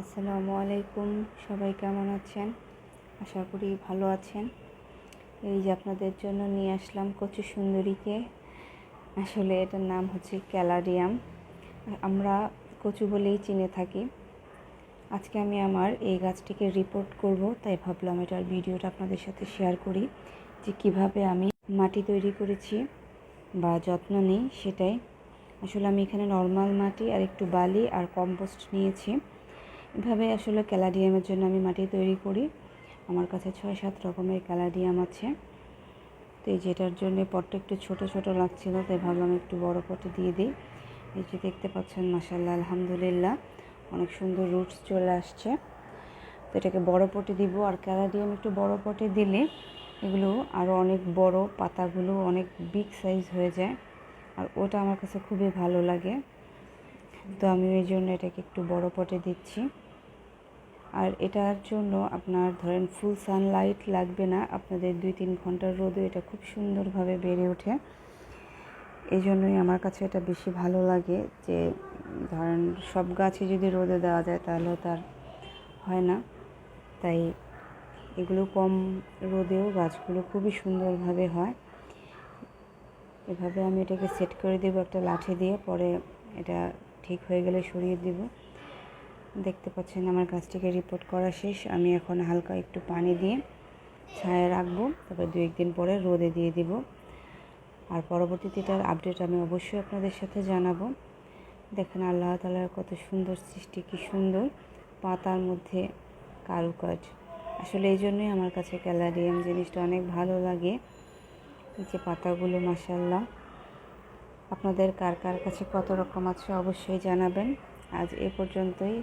আসসালামু আলাইকুম, সবাই কেমন আছেন? আশা করি ভালো আছেন। এই যে আপনাদের জন্য নিয়ে আসলাম কচু সুন্দরীকে। আসলে এটার নাম হচ্ছে ক্যালারিয়াম আমরা কচু বলেই চিনে থাকি। আজকে আমি আমার এই গাছটিকে রিপোর্ট করব, তাই ভাবলাম এটার ভিডিওটা আপনাদের সাথে শেয়ার করি যে কীভাবে আমি মাটি তৈরি করেছি বা যত্ন নিই সেটাই। আসলে আমি এখানে নর্মাল মাটি আর একটু বালি আর কম্পোস্ট নিয়েছি। এভাবে আসলে ক্যালাডিয়ামের জন্য আমি মাটি তৈরি করি। আমার কাছে ছয় সাত রকমের ক্যালাডিয়াম আছে। তো এই যেটার জন্য পটটা একটু ছোট ছোট লাগছিল, তাই ভাবলাম একটু বড় পটে দিয়ে দিই। এই যে দেখতে পাচ্ছেন মাসাল্লাহ আলহামদুলিল্লাহ, অনেক সুন্দর রুটস চলে আসছে। তো এটাকে বড় পটে দিব, আর ক্যালাডিয়াম একটু বড় পটে দিলে এগুলো আরও অনেক বড়, পাতাগুলো অনেক বিগ সাইজ হয়ে যায়। আর ওটা আমার কাছে খুবই ভালো লাগে। তো আমি ওই জন্য এটাকে একটু বড় পটে দিচ্ছি। আর এটার জন্য আপনার ধরেন ফুল সানলাইট লাগবে না, আপনাদের দুই তিন ঘণ্টার রোদে এটা খুব সুন্দরভাবে বেড়ে ওঠে। এই জন্যই আমার কাছে এটা বেশি ভালো লাগে যে, ধরেন সব গাছে যদি রোদে দেওয়া যায় তাহলেও তার হয় না। তাই এগুলো কম রোদেও গাছগুলো খুবই সুন্দরভাবে হয়। এভাবে আমি এটাকে সেট করে দেবো একটা লাঠি দিয়ে, পরে এটা ঠিক হয়ে গেলে সরিয়ে দেব। দেখতে পাচ্ছেন আমার গাছটিকে রিপোর্ট করা শেষ। আমি এখন হালকা একটু পানি দিয়ে ছায়া রাখব, তারপর দু একদিন পরে রোদে দিয়ে দিব। আর পরবর্তীতে এটার আপডেট আমি অবশ্যই আপনাদের সাথে জানাব। দেখেন আল্লাহ তালার কত সুন্দর সৃষ্টি, কী সুন্দর পাতার মধ্যে কারুকাজ। আসলে এই জন্যই আমার কাছে ক্যালারিয়াম জিনিসটা অনেক ভালো লাগে। যে পাতাগুলো মাসাল্লাহ আপনাদের কার কার কাছে কত রকম আছে অবশ্যই জানাবেন। আজ এ পর্যন্তই।